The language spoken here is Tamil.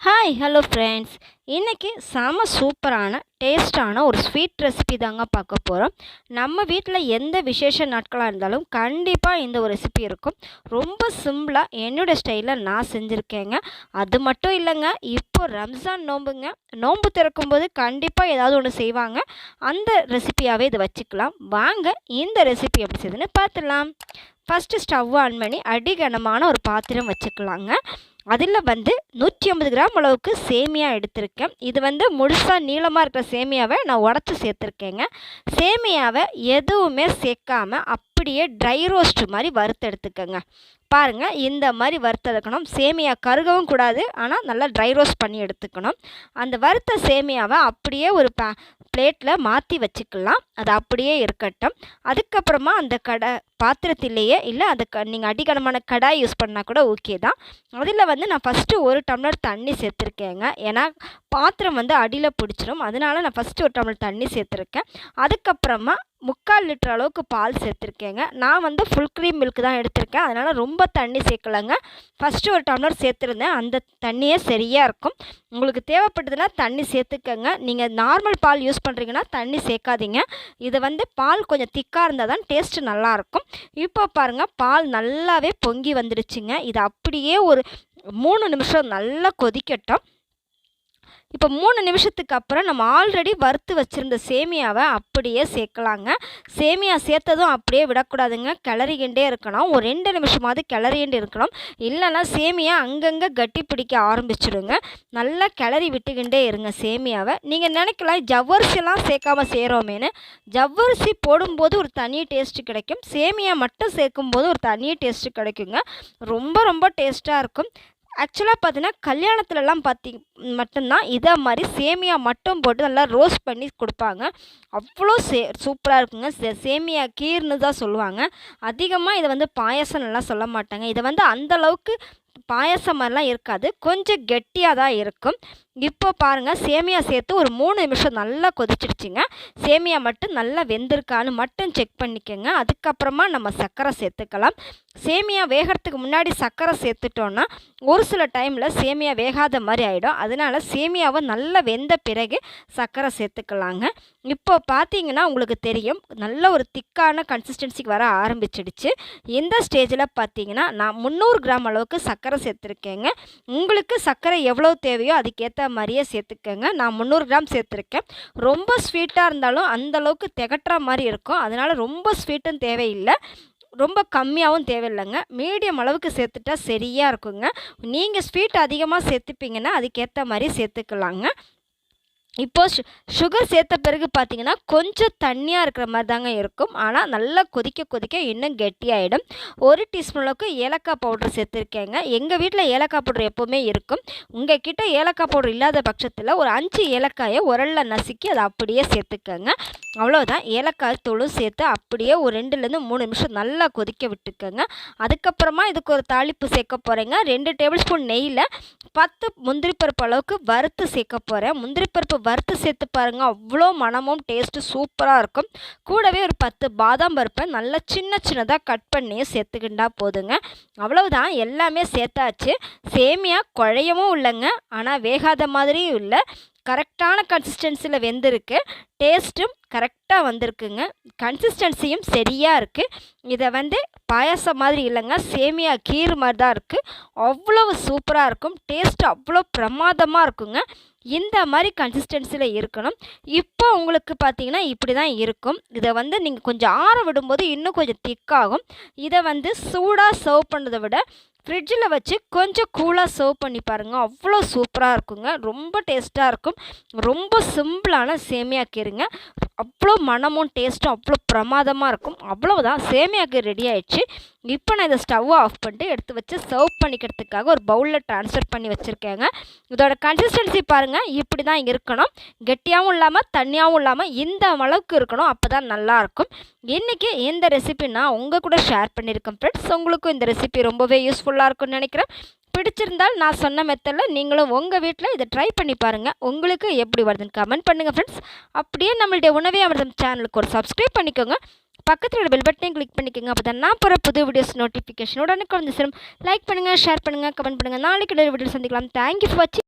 ஹாய் ஹலோ ஃப்ரெண்ட்ஸ் இன்றைக்கி செம சூப்பரான டேஸ்டான ஒரு ஸ்வீட் ரெசிபி தாங்க பார்க்க போகிறோம் நம்ம வீட்டில் எந்த விசேஷ நாட்களாக இருந்தாலும் கண்டிப்பாக இந்த ஒரு ரெசிபி இருக்கும். ரொம்ப சிம்பிளாக என்னோடய ஸ்டைலில் நான் செஞ்சுருக்கேங்க. அது மட்டும் இல்லைங்க இப்போ ரம்ஜான் நோம்புங்க. நோம்பு திறக்கும்போது கண்டிப்பாக ஏதாவது ஒன்று செய்வாங்க. அந்த ரெசிபியாகவே இதை வச்சுக்கலாம். வாங்க இந்த ரெசிபி எப்படி செய்யுதுன்னு பார்த்துடலாம். ஃபஸ்ட்டு ஸ்டவ் ஆன் பண்ணி அடிகனமான ஒரு பாத்திரம் வச்சுக்கலாங்க. அதில் வந்து நூற்றி ஐம்பது கிராம் அளவுக்கு சேமியா எடுத்திருக்கேன். இது வந்து முழுசாக நீளமாக இருக்கிற சேமியாவை நான் உடச்சி சேர்த்துருக்கேங்க. சேமியாவை எதுவுமே சேர்க்காமல் அப்படியே ட்ரை ரோஸ்ட் மாதிரி வறுத்து எடுத்துக்கோங்க. பாருங்கள் இந்த மாதிரி வறுத்தெடுக்கணும் சேமியா கருகவும் கூடாது ஆனால் நல்லா ட்ரை ரோஸ்ட் பண்ணி எடுத்துக்கணும். அந்த வறுத்த சேமியாவை அப்படியே ஒரு பே பிளேட்டில் மாற்றி வச்சுக்கலாம். அது அப்படியே இருக்கட்டும். அதுக்கப்புறமா அந்த கடை பாத்திரத்திலேயே இல்லை அது க நீங்கள் அடிக்கனமான கடாய் யூஸ் பண்ணால் கூட ஓகே தான். அதில் வந்து நான் ஃபஸ்ட்டு ஒரு டம்ளர் தண்ணி சேர்த்துருக்கேங்க. ஏன்னா பாத்திரம் வந்து அடியில் பிடிச்சிரும். அதனால நான் ஃபஸ்ட்டு ஒரு டம்ளர் தண்ணி சேர்த்துருக்கேன். அதுக்கப்புறமா முக்கால் லிட்டர் அளவுக்கு பால் சேர்த்துருக்கேங்க. நான் வந்து ஃபுல் க்ரீம் மில்க் தான் எடுத்திருக்கேன். அதனால் ரொம்ப தண்ணி சேர்க்கலைங்க. ஃபஸ்ட்டு ஒரு டம்ளர் சேர்த்துருந்தேன். அந்த தண்ணியே சரியாக இருக்கும். உங்களுக்கு தேவைப்பட்டதுன்னா தண்ணி சேர்த்துக்கங்க. நீங்கள் நார்மல் பால் யூஸ் பண்ணுறீங்கன்னா தண்ணி சேர்க்காதீங்க. இது வந்து பால் கொஞ்சம் திக்காக இருந்தால் தான் டேஸ்ட்டு நல்லாயிருக்கும் இப்போ பாருங்கள் பால் நல்லாவே பொங்கி வந்துடுச்சுங்க இது அப்படியே ஒரு மூணு நிமிஷம் நல்லா கொதிக்கட்டும். இப்போ மூணு நிமிஷத்துக்கு அப்புறம் நம்ம ஆல்ரெடி வறுத்து வச்சுருந்த சேமியாவை அப்படியே சேர்க்கலாங்க. சேமியா சேர்த்ததும் அப்படியே விடக்கூடாதுங்க. கிளறிக்கிண்டே இருக்கணும். ஒரு ரெண்டு நிமிஷமாவது கிளறிகிட்டு இருக்கணும். இல்லைன்னா சேமியா அங்கங்கே கட்டி பிடிக்க ஆரம்பிச்சிடுங்க. நல்லா கிளறி விட்டுக்கிண்டே இருங்க சேமியாவை. நீங்கள் நினைக்கலாம் ஜவ்வரிசிலாம் சேர்க்காம செய்கிறோமேனு ஜவ்வரிசி போடும்போது ஒரு தனி டேஸ்ட்டு கிடைக்கும். சேமியா மட்டும் சேர்க்கும்போது ஒரு தனி டேஸ்ட்டு கிடைக்குங்க. ரொம்ப ரொம்ப டேஸ்ட்டாக இருக்கும். ஆக்சுவலாக பார்த்தீங்கன்னா கல்யாணத்துலலாம் பார்த்தி மட்டும்தான். இதை மாதிரி சேமியா மட்டும் போட்டு நல்லா ரோஸ்ட் பண்ணி கொடுப்பாங்க. அவ்வளோ சே சூப்பராக இருக்குங்க. சே சேமியா கீர்னு தான் சொல்லுவாங்க. அதிகமாக இதை வந்து பாயசம் நல்லா சொல்ல மாட்டாங்க. இதை வந்து அந்தளவுக்கு பாயசம் மாதிரிலாம் இருக்காது. கொஞ்சம் கெட்டியாக தான் இருக்கும். இப்போ பாருங்கள் சேமியா சேர்த்து ஒரு மூணு நிமிஷம் நல்லா கொதிச்சிடுச்சிங்க சேமியா மட்டும் நல்லா வெந்திருக்கான்னு மட்டும் செக் பண்ணிக்கோங்க. அதுக்கப்புறமா நம்ம சர்க்கரை சேர்த்துக்கலாம். சேமியா வேகிறதுக்கு முன்னாடி சர்க்கரை சேர்த்துட்டோன்னா ஒரு சில டைமில் சேமியா வேகாத மாதிரி ஆகிடும் அதனால் சேமியாவை நல்லா வெந்த பிறகு சர்க்கரை சேர்த்துக்கலாங்க. இப்போ பார்த்தீங்கன்னா உங்களுக்கு தெரியும் நல்ல ஒரு திக்கான கன்சிஸ்டன்சிக்கு வர ஆரம்பிச்சிடுச்சு. இந்த ஸ்டேஜில் பார்த்தீங்கன்னா நான் முந்நூறு கிராம் அளவுக்கு சர்க்கரை சேர்த்துருக்கேங்க. உங்களுக்கு சர்க்கரை எவ்வளோ தேவையோ அதுக்கேற்ற மாதிரியே சேர்த்துக்கங்க. நான் முந்நூறு கிராம் சேர்த்துருக்கேன். ரொம்ப ஸ்வீட்டாக இருந்தாலும் அந்தளவுக்கு திகட்டுற மாதிரி இருக்கும். அதனால் ரொம்ப ஸ்வீட்டும் தேவையில்லை. ரொம்ப கம்மியாகவும் தேவையில்லைங்க. மீடியம் அளவுக்கு சேர்த்துட்டா சரியாக இருக்குங்க. நீங்கள் ஸ்வீட் அதிகமாக சேர்த்துப்பீங்கன்னா அதுக்கேற்ற மாதிரி சேர்த்துக்கலாங்க. இப்போது சுகர் சேர்த்த பிறகு பார்த்தீங்கன்னா கொஞ்சம் தண்ணியாக இருக்கிற மாதிரி தாங்க இருக்கும். ஆனால் நல்லா கொதிக்க கொதிக்க இன்னும் கெட்டியாகிடும் ஒரு டீஸ்பூன் அளவுக்கு ஏலக்காய் பவுடர் சேர்த்துருக்கேங்க. எங்கள் வீட்டில் ஏலக்காய் பவுடர் எப்போவுமே இருக்கும். உங்கள் கிட்டே ஏலக்காய் பவுடர் இல்லாத பட்சத்தில் ஒரு அஞ்சு ஏலக்காயை உரலில் நசுக்கி அதை அப்படியே சேர்த்துக்கோங்க. அவ்வளோதான் ஏலக்காய் தூளும் சேர்த்து அப்படியே ஒரு ரெண்டுலேருந்து மூணு நிமிஷம் நல்லா கொதிக்க விட்டுக்கோங்க. அதுக்கப்புறமா இதுக்கு ஒரு தாளிப்பு சேர்க்க போகிறேங்க ரெண்டு டேபிள் ஸ்பூன் நெய்யில் பத்து முந்திரி பருப்பு அளவுக்கு வறுத்து சேர்க்க போகிறேன் முந்திரி பருப்பு வறுத்து சேர்த்து பாருங்கள் அவ்வளோ மனமும் டேஸ்ட்டு சூப்பராக இருக்கும். கூடவே ஒரு பத்து பாதாம் பருப்பை நல்லா சின்ன சின்னதாக கட் பண்ணி சேர்த்துக்கிண்டா போதுங்க. அவ்வளவுதான் எல்லாமே சேர்த்தாச்சு. சேமியா குழையவும் இல்லைங்க. ஆனால் வேகாத மாதிரியும் இல்லை. கரெக்டான கன்சிஸ்டன்சியில் வெந்திருக்கு. டேஸ்ட்டும் கரெக்டாக வந்திருக்குங்க. கன்சிஸ்டன்சியும் சரியாக இருக்குது இதை வந்து பாயாசம் மாதிரி இல்லைங்க. சேமியா கீர் மாதிரி தான் இருக்குது அவ்வளவு சூப்பராக இருக்கும். டேஸ்ட் அவ்வளோ பிரமாதமாக இருக்குங்க. இந்த மாதிரி கன்சிஸ்டன்சியில் இருக்கணும். இப்போ உங்களுக்கு பார்த்தீங்கன்னா இப்படி தான் இருக்கும். இதை வந்து நீங்கள் கொஞ்சம் ஆற விடும்போது இன்னும் கொஞ்சம் திக்காகும் இதை வந்து சூடாக சர்வ் பண்ணுறதை விட ஃப்ரிட்ஜில் வச்சு கொஞ்சம் கூலாக சர்வ் பண்ணி பாருங்கள் அவ்வளோ சூப்பராக இருக்குங்க. ரொம்ப டேஸ்ட்டாக இருக்கும். ரொம்ப சிம்பிளான சேமியா கீருங்க. அவ்வளோ மனமும் டேஸ்ட்டும் அவ்வளோ பிரமாதமாக இருக்கும். அவ்வளோதான் சேமியாக்கு ரெடி ஆயிடுச்சு. இப்போ நான் இதை ஸ்டவ்வை ஆஃப் பண்ணிட்டு எடுத்து வச்சு சர்வ் பண்ணிக்கிறதுக்காக ஒரு பவுலில் ட்ரான்ஸ்ஃபர் பண்ணி வச்சுருக்கேங்க. இதோட கன்சிஸ்டன்சி பாருங்கள் இப்படி தான் இருக்கணும். கெட்டியாகவும் இல்லாமல் தண்ணியாகவும் இல்லாமல் இந்த அளவுக்கு இருக்கணும். அப்போ தான் நல்லாயிருக்கும் இன்றைக்கி இந்த ரெசிபி நான் உங்கள் கூட ஷேர் பண்ணியிருக்கேன் ஃப்ரெண்ட்ஸ் உங்களுக்கும் இந்த ரெசிபி ரொம்பவே யூஸ்ஃபுல்லாக இருக்கும்னு நினைக்கிறேன். பிடிச்சிருந்தால் நான் சொன்ன மெத்தடில் நீங்களும் உங்கள் வீட்டில் இதை ட்ரை பண்ணி பாருங்கள் உங்களுக்கு எப்படி வருதுன்னு கமெண்ட் பண்ணுங்கள் ஃப்ரெண்ட்ஸ் அப்படியே நம்மளுடைய உணவே அமிர்தம் சேனலுக்கு ஒரு சப்ஸ்கிரைப் பண்ணிக்கோங்க. பக்கத்தில் பெல் பட்டனையும் கிளிக் பண்ணிக்கோங்க. அப்போ தான் நான் போகிற புது வீடியோஸ் நோட்டிஃபிகேஷன் உடனே வந்து சேரும். லைக் பண்ணுங்கள் ஷேர் பண்ணுங்கள் கமெண்ட் பண்ணுங்கள் நாளைக்கு வீடியோ சந்திக்கலாம். தேங்க்யூ ஃபார் வாட்சிங்